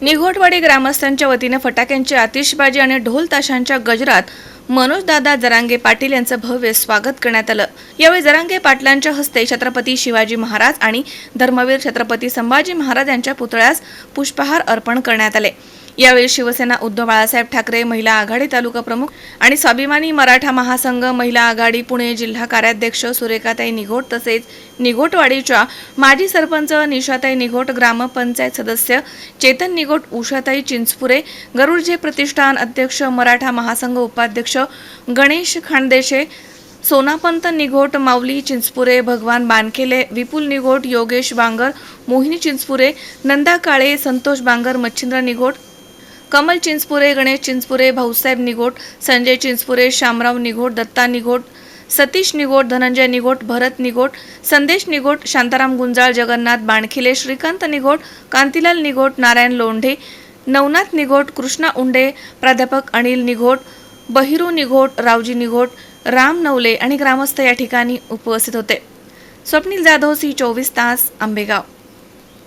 निघोटवाडी ग्रामस्थांच्या वतीने फटाक्यांची आतिषबाजी आणि ढोल ताशांच्या गजरात मनोजदादा जरांगे पाटील यांचं भव्य स्वागत करण्यात आलं. यावेळी जरांगे पाटलांच्या हस्ते छत्रपती शिवाजी महाराज आणि धर्मवीर छत्रपती संभाजी महाराज यांच्या पुतळ्यास पुष्पहार अर्पण करण्यात आले. यावेळी शिवसेना उद्धव बाळासाहेब ठाकरे महिला आघाडी तालुका प्रमुख आणि स्वाभिमानी मराठा महासंघ महिला आघाडी पुणे जिल्हा कार्याध्यक्ष सुरेखाताई निघोट तसेच निघोटवाडीच्या माजी सरपंच निशाताई निघोट ग्रामपंचायत सदस्य चेतन निघोट उषाताई चिंचपुरे गरुडजे प्रतिष्ठान अध्यक्ष मराठा महासंघ उपाध्यक्ष गणेश खानदेशे सोनापंत निघोट माऊली चिंचपुरे भगवान बानखेले विपुल निघोट योगेश बांगर मोहिनी चिंचपुरे नंदा काळे संतोष बांगर मच्छिंद्र निघोट कमल चिंचपुरे गणेश चिंचपुरे भाऊसाहेब निघोट संजय चिंचपुरे शामराव निघोट दत्ता निघोट सतीश निगोट धनंजय निघोट भरत निघोट संदेश निघोट शांताराम गुंजाळ जगन्नाथ बाणखिले श्रीकांत निघोट कांतीलाल निघोट नारायण लोंढे नवनाथ निघोट कृष्णा उंडे प्राध्यापक अनिल निघोट बहिरू निघोट रावजी निघोट राम नवले आणि ग्रामस्थ या ठिकाणी उपस्थित होते. स्वप्नील जाधव सी चोवीस तास आंबेगाव.